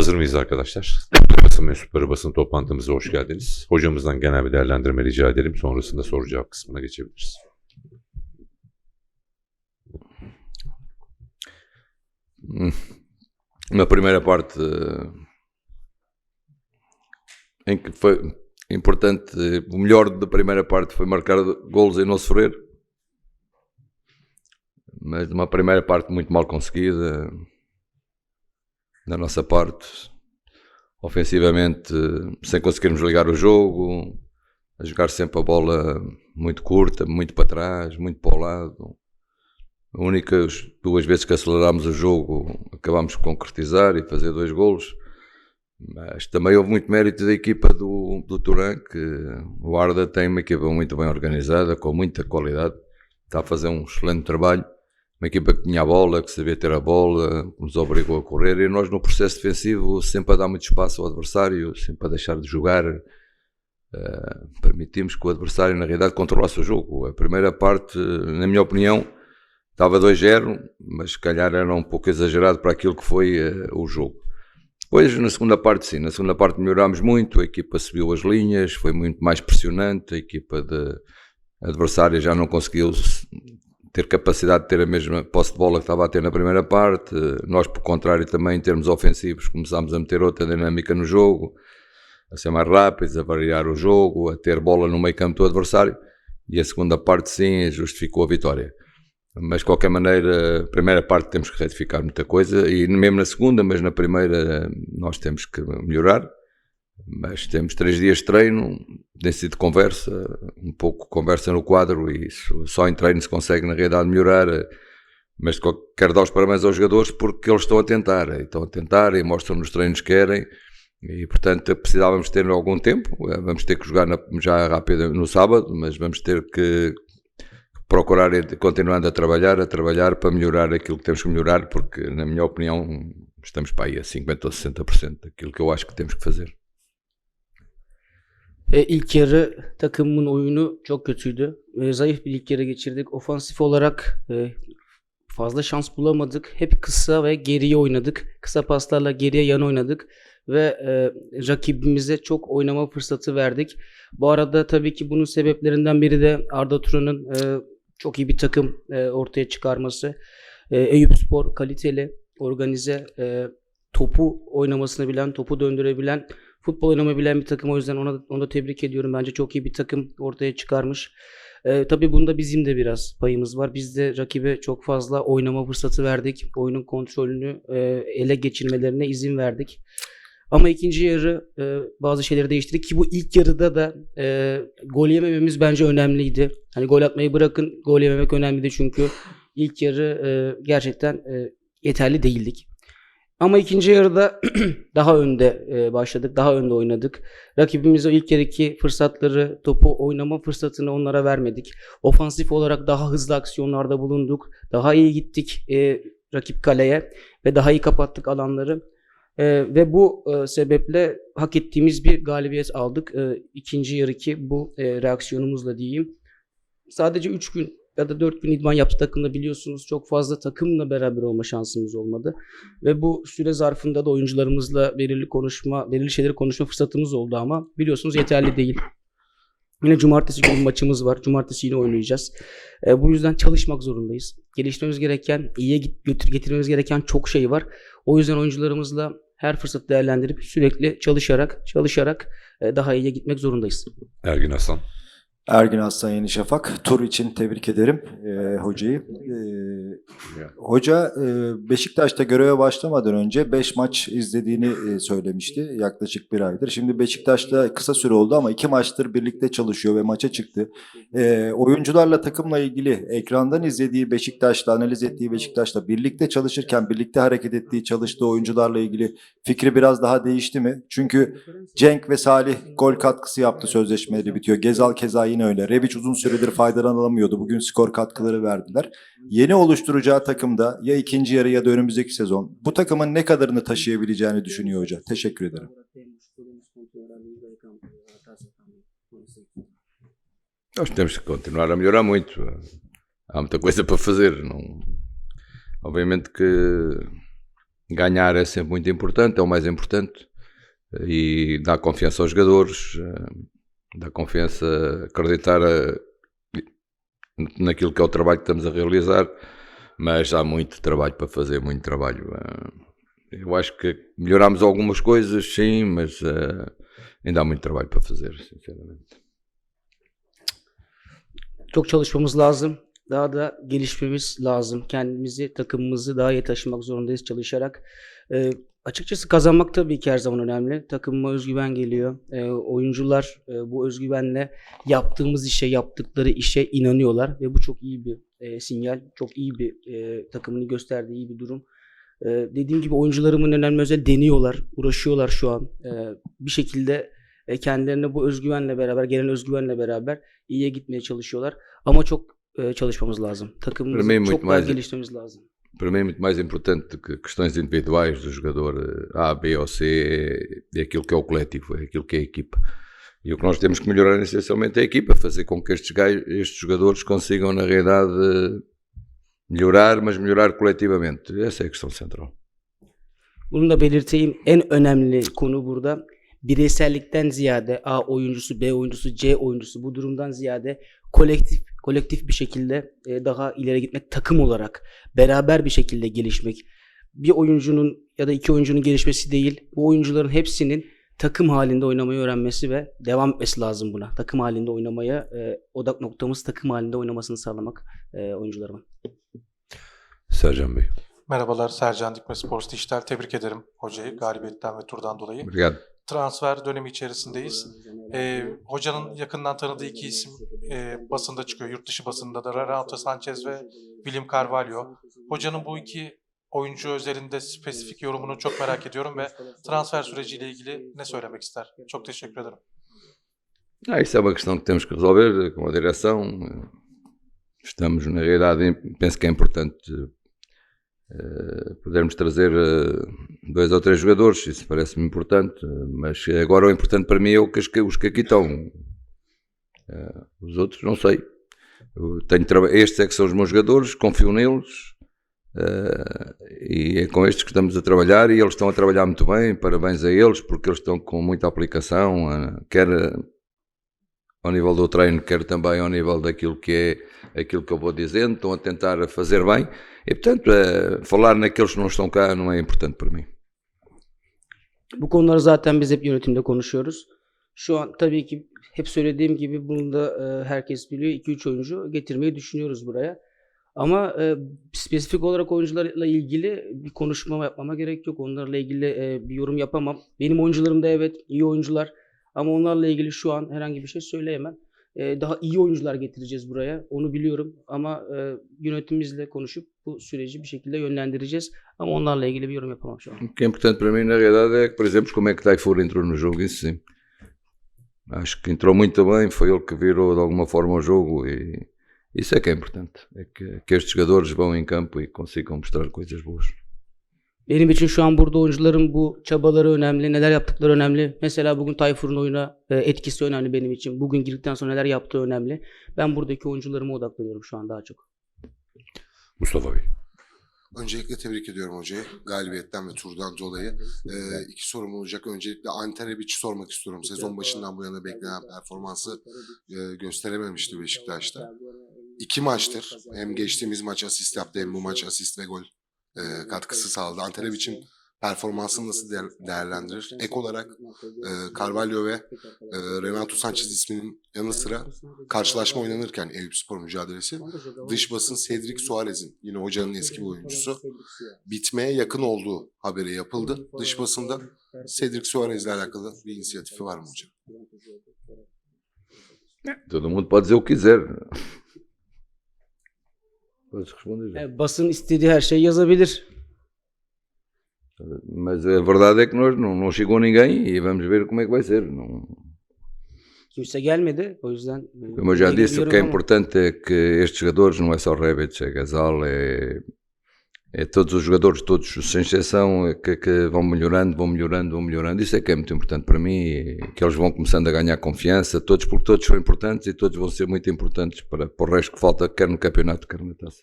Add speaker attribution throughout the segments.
Speaker 1: Hazır mıyız arkadaşlar? Basın mensupları basın toplantımıza hoş geldiniz. Hocamızdan genel bir değerlendirme rica edelim. Sonrasında soru cevap kısmına geçebiliriz.
Speaker 2: Na primeira parte, eh, em que foi importante, eh, o melhor da primeira parte foi marcar golos e não sofrer, mas uma primeira parte muito mal conseguida. Da nossa parte, ofensivamente, sem conseguirmos ligar o jogo, a jogar sempre a bola muito curta, muito para trás, muito para o lado. As únicas duas vezes que acelerámos o jogo acabámos de concretizar e fazer dois golos. Mas também houve muito mérito da equipa do, do Turan, que o Arda tem uma equipa muito bem organizada, com muita qualidade, está a fazer um excelente trabalho. Uma equipa que tinha a bola, que sabia ter a bola, que nos obrigou a correr e nós no processo defensivo sempre a dar muito espaço ao adversário, sempre a deixar de jogar. Uh, permitimos que o adversário na realidade controlasse o jogo. A primeira parte, na minha opinião, estava 2-0, mas se calhar era um pouco exagerado para aquilo que foi uh, o jogo. Depois, na segunda parte, sim, na segunda parte melhorámos muito, a equipa subiu as linhas, foi muito mais pressionante, a equipa de adversária já não conseguiu ter capacidade de ter a mesma posse de bola que estava a ter na primeira parte. Nós, por contrário, também em termos ofensivos, começámos a meter outra dinâmica no jogo, a ser mais rápidos, a variar o jogo, a ter bola no meio campo do adversário. E a segunda parte, sim, justificou a vitória. Mas, de qualquer maneira, a primeira parte temos que retificar muita coisa, e mesmo na segunda, mas na primeira nós temos que melhorar. Mas temos três dias de treino, tem sido conversa, um pouco conversa no quadro, e isso só em treino se consegue, na realidade, melhorar. Mas quero dar os parabéns aos jogadores porque eles estão a tentar, estão a tentar e mostram nos treinos que querem. E portanto precisávamos ter algum tempo. Vamos ter que jogar na, já rápido no sábado, mas vamos ter que procurar continuando a trabalhar, a trabalhar para melhorar aquilo que temos que melhorar, porque na minha opinião estamos para aí a 50 ou 60% daquilo que eu acho que temos que fazer.
Speaker 3: E, ilk yarı takımın oyunu çok kötüydü. E, zayıf bir ilk yarı geçirdik. Ofansif olarak e, fazla şans bulamadık. Hep kısa ve geriye oynadık. Kısa paslarla geriye yan oynadık ve e, rakibimize çok oynama fırsatı verdik. Bu arada tabii ki bunun sebeplerinden biri de Arda Turan'ın e, çok iyi bir takım e, ortaya çıkarması. E, Eyüp Spor kaliteli, organize, e, topu oynamasını bilen, topu döndürebilen futbol oynamayı bilen bir takım. O yüzden ona, onu da tebrik ediyorum. Bence çok iyi bir takım ortaya çıkarmış. Ee, tabii bunda bizim de biraz payımız var. Biz de rakibe çok fazla oynama fırsatı verdik. Oyunun kontrolünü e, ele geçirmelerine izin verdik. Ama ikinci yarı e, bazı şeyleri değiştirdik ki bu ilk yarıda da e, gol yemememiz bence önemliydi. Hani gol atmayı bırakın gol yememek önemliydi çünkü ilk yarı e, gerçekten e, yeterli değildik. Ama ikinci yarıda daha önde e, başladık, daha önde oynadık. Rakibimize ilk yarıki fırsatları, topu oynama fırsatını onlara vermedik. Ofansif olarak daha hızlı aksiyonlarda bulunduk. Daha iyi gittik e, rakip kaleye ve daha iyi kapattık alanları. E, ve bu e, sebeple hak ettiğimiz bir galibiyet aldık. E, ikinci yarıki bu e, reaksiyonumuzla diyeyim. Sadece 3 gün ya da 4 gün idman yaptı takımda biliyorsunuz çok fazla takımla beraber olma şansımız olmadı. Ve bu süre zarfında da oyuncularımızla belirli konuşma, belirli şeyleri konuşma fırsatımız oldu ama biliyorsunuz yeterli değil. Yine cumartesi günü maçımız var. Cumartesi yine oynayacağız. E, bu yüzden çalışmak zorundayız. Geliştirmemiz gereken, iyiye götür getirmemiz gereken çok şey var. O yüzden oyuncularımızla her fırsat değerlendirip sürekli çalışarak, çalışarak e, daha iyiye gitmek zorundayız.
Speaker 1: Ergin Hasan.
Speaker 4: Ergin Aslan Yeni Şafak. Tur için tebrik ederim e, hocayı. E, hoca e, Beşiktaş'ta göreve başlamadan önce 5 maç izlediğini e, söylemişti yaklaşık bir aydır. Şimdi Beşiktaş'ta kısa süre oldu ama 2 maçtır birlikte çalışıyor ve maça çıktı. E, oyuncularla takımla ilgili ekrandan izlediği Beşiktaş'ta, analiz ettiği Beşiktaş'ta birlikte çalışırken birlikte hareket ettiği, çalıştığı oyuncularla ilgili fikri biraz daha değişti mi? Çünkü Cenk ve Salih gol katkısı yaptı sözleşmeleri bitiyor. Gezal keza yine öyle. Rebic uzun süredir. Bugün skor katkıları verdiler. Yeni oluşturacağı takımda ya ikinci yarı ya da önümüzdeki sezon bu takımın ne kadarını taşıyabileceğini düşünüyor hoca. Teşekkür ederim.
Speaker 2: Nós temos que continuar a melhorar muito. Há muita coisa para fazer. Não... Obviamente que ganhar é sempre muito importante, é o mais importante e dá confiança aos jogadores, dá confiança, acreditar eh, naquilo que é o trabalho que estamos a realizar, mas há muito trabalho para fazer, muito trabalho. eh. Eu acho que melhorámos algumas coisas, sim, mas eh, ainda há muito trabalho para fazer, sinceramente.
Speaker 3: Çok çalışmamız lazım. Daha da gelişmemiz lazım. Kendimizi, takımımızı daha iyi taşımak zorundayız çalışarak. Açıkçası kazanmak tabii ki her zaman önemli. Takımıma özgüven geliyor. Ee, oyuncular e, bu özgüvenle yaptığımız işe, yaptıkları işe inanıyorlar ve bu çok iyi bir e, sinyal. Çok iyi bir e, takımını gösterdiği iyi bir durum. Ee, dediğim gibi oyuncularımın önemli özel deniyorlar, uğraşıyorlar şu an. Ee, bir şekilde e, kendilerine bu özgüvenle beraber, gelen özgüvenle beraber iyiye gitmeye çalışıyorlar. Ama çok e, çalışmamız lazım. Takımımızı çok daha geliştirmemiz lazım.
Speaker 2: Para mim é muito mais importante que questões individuais do jogador eh, A, B ou C, é, é aquilo que é o coletivo, é aquilo que é a equipa. E o que nós temos que melhorar essencialmente é a equipa, fazer com que estes, estes jogadores consigam, na realidade, melhorar, mas melhorar coletivamente. Essa é a questão central.
Speaker 3: Bunu da belirteyim. En önemli konu burada bireysellikten ziyade A oyuncusu, B oyuncusu, C oyuncusu bu durumdan ziyade kolektif kolektif bir şekilde e, daha ileri gitmek, takım olarak beraber bir şekilde gelişmek. Bir oyuncunun ya da iki oyuncunun gelişmesi değil, bu oyuncuların hepsinin takım halinde oynamayı öğrenmesi ve devam etmesi lazım buna. Takım halinde oynamaya e, odak noktamız takım halinde oynamasını sağlamak e, oyuncularımın.
Speaker 1: Sercan Bey.
Speaker 5: Merhabalar Sercan Dikme Sports Dijital. Tebrik ederim hocayı galibiyetten ve turdan dolayı.
Speaker 2: Obrigado.
Speaker 5: Transfer dönemi içerisindeyiz. Ee, hocanın yakından tanıdığı iki isim e, basında çıkıyor. Yurt dışı basında da Renato Sanchez ve William Carvalho. Hocanın bu iki oyuncu özelinde spesifik yorumunu çok merak ediyorum ve transfer süreciyle ilgili ne söylemek ister? Çok teşekkür ederim.
Speaker 2: Ah, isso é uma questão que temos que resolver com a direção. Estamos, na realidade, penso que é importante eh, podermos trazer eh, dois ou três jogadores, isso parece-me importante, eh, mas agora o importante para mim é o que, os que aqui estão. Os outros, não sei. Eu tenho estes é que são os meus jogadores, confio neles. e é com estes que estamos a trabalhar e eles estão a trabalhar muito bem, parabéns a eles porque eles estão com muita aplicação, quer ao nível do treino, quer também ao nível daquilo que é aquilo que eu vou dizendo, estão a tentar fazer bem e portanto falar naqueles que não estão cá não é importante para mim.
Speaker 3: Bu konuları zaten biz hep yönetimde konuşuyoruz. Şu an tabii ki hep söylediğim gibi bunu da e, herkes biliyor. 2-3 oyuncu getirmeyi düşünüyoruz buraya. Ama e, spesifik olarak oyuncularla ilgili bir konuşma yapmama gerek yok. Onlarla ilgili e, bir yorum yapamam. Benim oyuncularım da evet iyi oyuncular. Ama onlarla ilgili şu an herhangi bir şey söyleyemem. E, daha iyi oyuncular getireceğiz buraya. Onu biliyorum. Ama e, yönetimimizle konuşup bu süreci bir şekilde yönlendireceğiz. Ama onlarla ilgili bir yorum yapamam şu an.
Speaker 2: O que é importante para mim na realidade é que, por exemplo, como é que Taifor entrou no jogo, isso sim. Acho que entrou muito bem, foi ele que virou de alguma forma o jogo e isso é que é importante, é que, que estes jogadores vão em campo e consigam mostrar coisas boas.
Speaker 3: Benim için şu an burada oyuncuların bu çabaları önemli, neler yaptıkları önemli. Mesela bugün Tayfur'un oyuna e, etkisi önemli benim için. Bugün girdikten sonra neler yaptığı önemli. Ben buradaki oyuncularıma odaklanıyorum şu an daha çok.
Speaker 1: Mustafa Bey.
Speaker 6: Öncelikle tebrik ediyorum hocayı galibiyetten ve turdan dolayı. Ee, iki sorum olacak. Öncelikle Ante Rebic'i sormak istiyorum. Sezon başından bu yana beklenen performansı e, gösterememişti Beşiktaş'ta. İki maçtır hem geçtiğimiz maç asist yaptı hem bu maç asist ve gol e, katkısı sağladı. Ante Rebic'in performansını nasıl değer- değerlendirir? Ek olarak e, Carvalho ve e, Renato Sanchez isminin yanı sıra karşılaşma oynanırken Eyüp Spor mücadelesi. Dış basın Cedric Suarez'in yine hocanın eski bir oyuncusu. bitmeye yakın olduğu haberi yapıldı. Dış basında. Cedric Suarez'le alakalı bir inisiyatifi var mı hocam?
Speaker 2: Todo mundo pode dizer o que quiser.
Speaker 3: E, basın istediği her şeyi yazabilir.
Speaker 2: Mas a verdade é que nós não, não chegou ninguém e vamos ver como é que vai ser. Não,
Speaker 3: Kimse gelmedi. O yüzden
Speaker 2: como eu já disse, o que é importante é que estes jogadores, não é só Rebic, é Gasal, é, é todos os jogadores, todos sem exceção, que, que vão melhorando, vão melhorando, vão melhorando. Isso é que é muito importante para mim, e que eles vão começando a ganhar confiança, todos, porque todos são importantes e todos vão ser muito importantes para, para o resto que falta, quer no campeonato, quer na taça.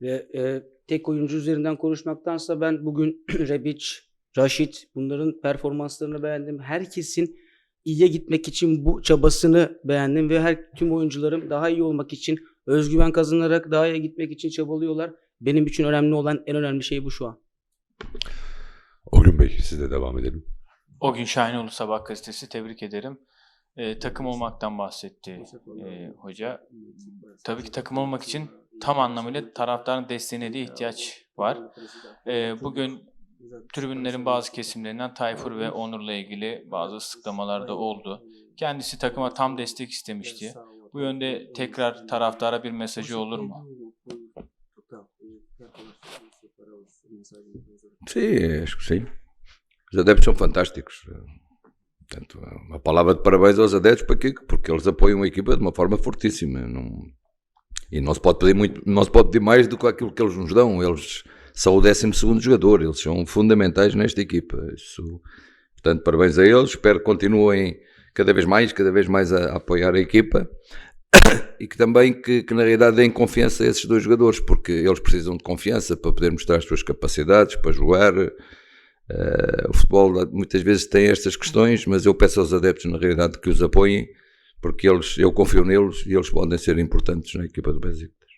Speaker 3: Ve e, tek oyuncu üzerinden konuşmaktansa ben bugün Rebic, Raşit bunların performanslarını beğendim. Herkesin iyiye gitmek için bu çabasını beğendim ve her tüm oyuncularım daha iyi olmak için özgüven kazanarak daha iyi gitmek için çabalıyorlar. Benim için önemli olan en önemli şey bu şu an.
Speaker 1: O gün Bey sizle devam edelim.
Speaker 7: O gün Şahinoğlu Sabah gazetesi tebrik ederim. Ee, takım olmaktan bahsetti e, hoca. Tabii ki takım olmak için tam anlamıyla taraftarın desteğine de ihtiyaç var. Ee, bugün tribünlerin bazı kesimlerinden Tayfur ve Onur'la ilgili bazı ıslıklamalar da oldu. Kendisi takıma tam destek istemişti. Bu yönde tekrar taraftara bir mesajı olur mu?
Speaker 2: Sim, acho que sim. Os adeptos são fantásticos. Portanto, uma palavra de parabéns aos adeptos para quê? porque eles apoiam a equipa de uma forma fortíssima. Não- e não se pode pedir muito, não se pode pedir mais do que aquilo que eles nos dão. Eles são o 12 segundo jogador, eles são fundamentais nesta equipa. Isso, portanto, parabéns a eles. Espero que continuem cada vez mais, cada vez mais a, a apoiar a equipa. E que também que, que na realidade deem confiança a esses dois jogadores, porque eles precisam de confiança para poder mostrar as suas capacidades, para jogar. Eh, o futebol muitas vezes tem estas questões, mas eu peço aos adeptos na realidade que os apoiem, porque eles, eu confio neles e eles podem ser importantes na equipa do Besiktas.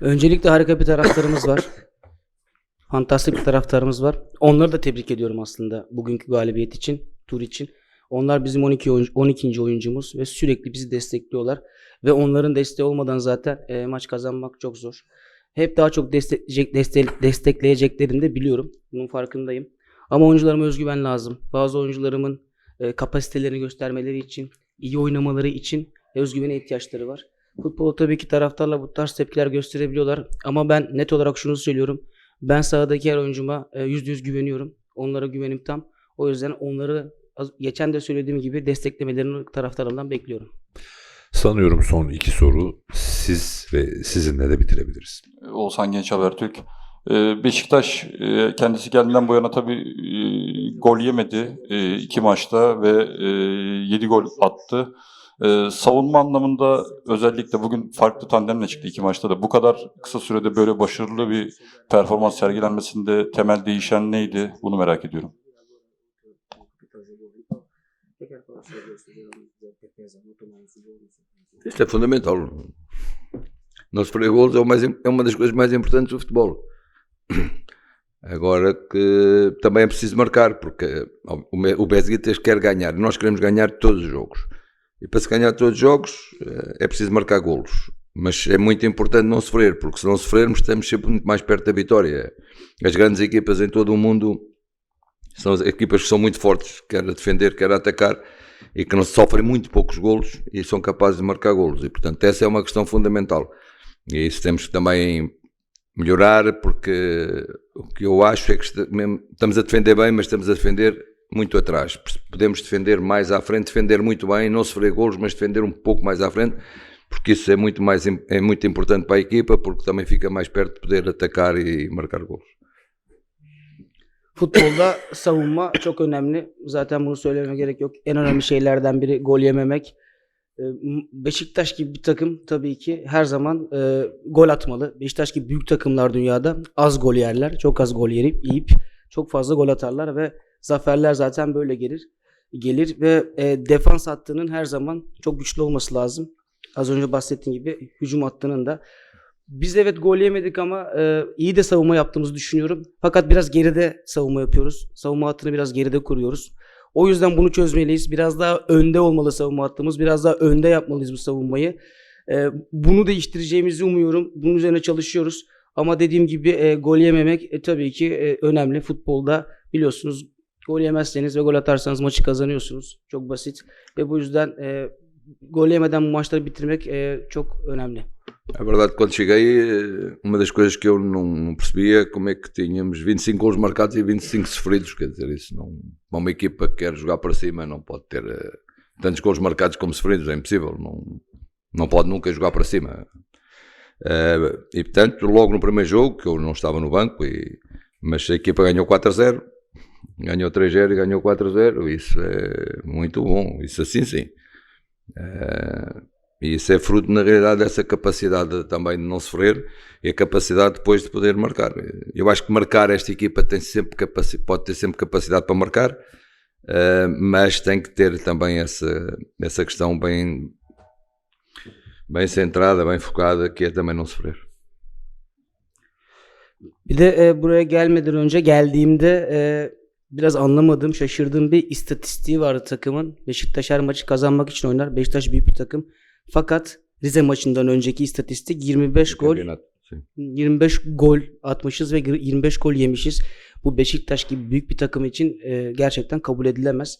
Speaker 3: Öncelikle harika bir taraftarımız var. Fantastik bir taraftarımız var. Onları da tebrik ediyorum aslında bugünkü galibiyet için, tur için. Onlar bizim 12 oyuncu, 12. oyuncumuz ve sürekli bizi destekliyorlar. Ve onların desteği olmadan zaten e, maç kazanmak çok zor. Hep daha çok destekleyecek, destek, destekleyeceklerini de biliyorum. Bunun farkındayım. Ama oyuncularıma özgüven lazım. Bazı oyuncularımın e, kapasitelerini göstermeleri için, iyi oynamaları için özgüvene ihtiyaçları var. Futbolu tabii ki taraftarla bu tarz tepkiler gösterebiliyorlar. Ama ben net olarak şunu söylüyorum. Ben sahadaki her oyuncuma e, yüzde yüz güveniyorum. Onlara güvenim tam. O yüzden onları az- geçen de söylediğim gibi desteklemelerini taraftarımdan bekliyorum.
Speaker 1: Sanıyorum son iki soru siz ve sizinle de bitirebiliriz.
Speaker 8: Oğuzhan Genç Habertürk. Ee, Beşiktaş e, kendisi geldiğinden bu yana tabii e, gol yemedi e, iki maçta ve 7 gol attı. Savunma anlamında özellikle bugün farklı tandemle çıktı iki maçta da. Bu kadar kısa sürede böyle başarılı bir performans sergilenmesinde temel değişen neydi? Bunu merak ediyorum.
Speaker 2: Isto é fundamental. Não sofrer golos é, mais, é uma das coisas mais importantes do futebol. Agora que também é preciso marcar, porque o, Besiktas quer ganhar, nós queremos ganhar todos os jogos. E para se ganhar todos os jogos eh, é preciso marcar golos. Mas é muito importante não sofrer, porque se não sofrermos estamos sempre muito mais perto da vitória. As grandes equipas em todo o mundo são as equipas que são muito fortes, quer a defender, quer a atacar, e que não sofrem muito poucos golos e são capazes de marcar golos. E portanto essa é uma questão fundamental. E isso temos que também melhorar, porque o que eu acho é que estamos a defender bem, mas estamos a defender muito atrás. Podemos defender mais à frente, defender muito bem, não sofrer golos, mas defender um pouco mais à frente, porque isso é muito, mais, é muito importante para a equipa, porque também fica mais perto de poder atacar e marcar golos.
Speaker 3: Futbolda savunma çok önemli. Zaten bunu söylememe gerek yok. En önemli şeylerden biri gol yememek. Ee, Beşiktaş gibi bir takım tabii ki her zaman e, gol atmalı. Beşiktaş gibi büyük takımlar dünyada az gol yerler. Çok az gol yerip yiyip çok fazla gol atarlar ve zaferler zaten böyle gelir. Gelir ve e, defans hattının her zaman çok güçlü olması lazım. Az önce bahsettiğim gibi hücum hattının da biz evet gol yemedik ama e, iyi de savunma yaptığımızı düşünüyorum. Fakat biraz geride savunma yapıyoruz. Savunma hattını biraz geride kuruyoruz. O yüzden bunu çözmeliyiz. Biraz daha önde olmalı savunma hattımız. Biraz daha önde yapmalıyız bu savunmayı. E, bunu değiştireceğimizi umuyorum. Bunun üzerine çalışıyoruz. Ama dediğim gibi e, gol yememek e, tabii ki e, önemli. Futbolda biliyorsunuz gol yemezseniz ve gol atarsanız maçı kazanıyorsunuz. Çok basit. Ve bu yüzden e, gol yemeden bu maçları bitirmek e, çok önemli.
Speaker 2: É verdade quando cheguei, uma das coisas que eu não, não percebia é como é que tínhamos 25 gols marcados e 25 sofridos. Quer dizer, isso não. Uma equipa que quer jogar para cima não pode ter eh, tantos gols marcados como sofridos, é impossível. Não, não pode nunca jogar para cima. Eh, e portanto, logo no primeiro jogo, que eu não estava no banco, e, mas a equipa ganhou 4 a 0, ganhou 3 a 0 e ganhou 4 a 0. Isso é muito bom. Isso assim sim. Eh, E isso é fruto, na realidade, dessa capacidade também de não sofrer e a capacidade depois de poder marcar. Eu acho que marcar esta equipa tem sempre pode ter sempre capacidade para marcar, eh, mas tem que ter também essa, essa questão bem, bem centrada, bem focada, que é também não sofrer.
Speaker 3: Bir de e, buraya gelmeden önce geldiğimde e, biraz anlamadığım, şaşırdığım bir istatistiği vardı takımın. Beşiktaş her maçı kazanmak için oynar. Beşiktaş büyük bir takım. Fakat Rize maçından önceki istatistik 25 gol,
Speaker 2: Campeonato, sim.
Speaker 3: 25 gol atmışız ve 25 gol yemişiz. Bu Beşiktaş gibi büyük bir takım için e, gerçekten kabul edilemez.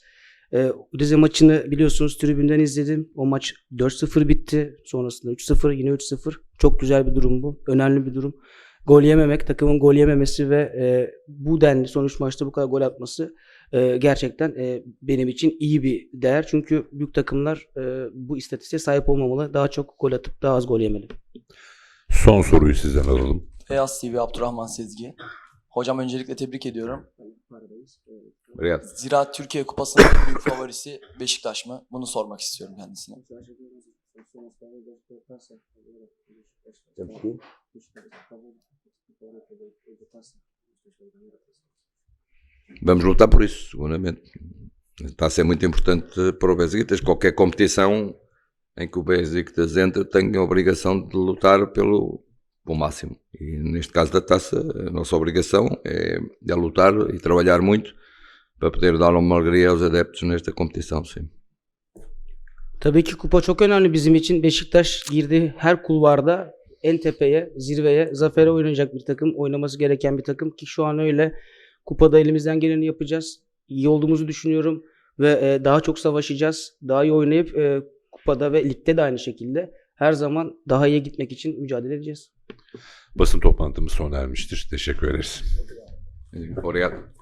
Speaker 3: E, Rize maçını biliyorsunuz tribünden izledim. O maç 4-0 bitti. Sonrasında 3-0 yine 3-0. Çok güzel bir durum bu. Önemli bir durum. Gol yememek, takımın gol yememesi ve e, bu denli sonuç maçta bu kadar gol atması e, gerçekten e, benim için iyi bir değer. Çünkü büyük takımlar e, bu istatistiğe sahip olmamalı. Daha çok gol atıp daha az gol yemeli.
Speaker 1: Son soruyu sizden alalım.
Speaker 9: Beyaz TV Abdurrahman Sezgi. Hocam öncelikle tebrik ediyorum.
Speaker 2: Obrigado.
Speaker 9: Zira Türkiye Kupası'nın en büyük favorisi Beşiktaş mı? Bunu sormak istiyorum kendisine.
Speaker 2: Vamos lutar por isso, seguramente. Está a ser muito importante para o Besiktas. Qualquer competição em que o Besiktas entra tem a obrigação de lutar pelo, pelo máximo. E neste caso da taça, a nossa obrigação é, é lutar e trabalhar muito para poder dar uma alegria aos adeptos nesta competição, sim.
Speaker 3: Tabii ki kupa çok önemli bizim için. Beşiktaş girdiği her kulvarda en tepeye, zirveye, zafere oynayacak bir takım, oynaması gereken bir takım ki şu an öyle. Kupada elimizden geleni yapacağız. İyi olduğumuzu düşünüyorum ve e, daha çok savaşacağız. Daha iyi oynayıp e, kupada ve ligde de aynı şekilde her zaman daha iyi gitmek için mücadele edeceğiz.
Speaker 1: Basın toplantımız sona ermiştir. Teşekkür ederiz.
Speaker 2: Obrigado.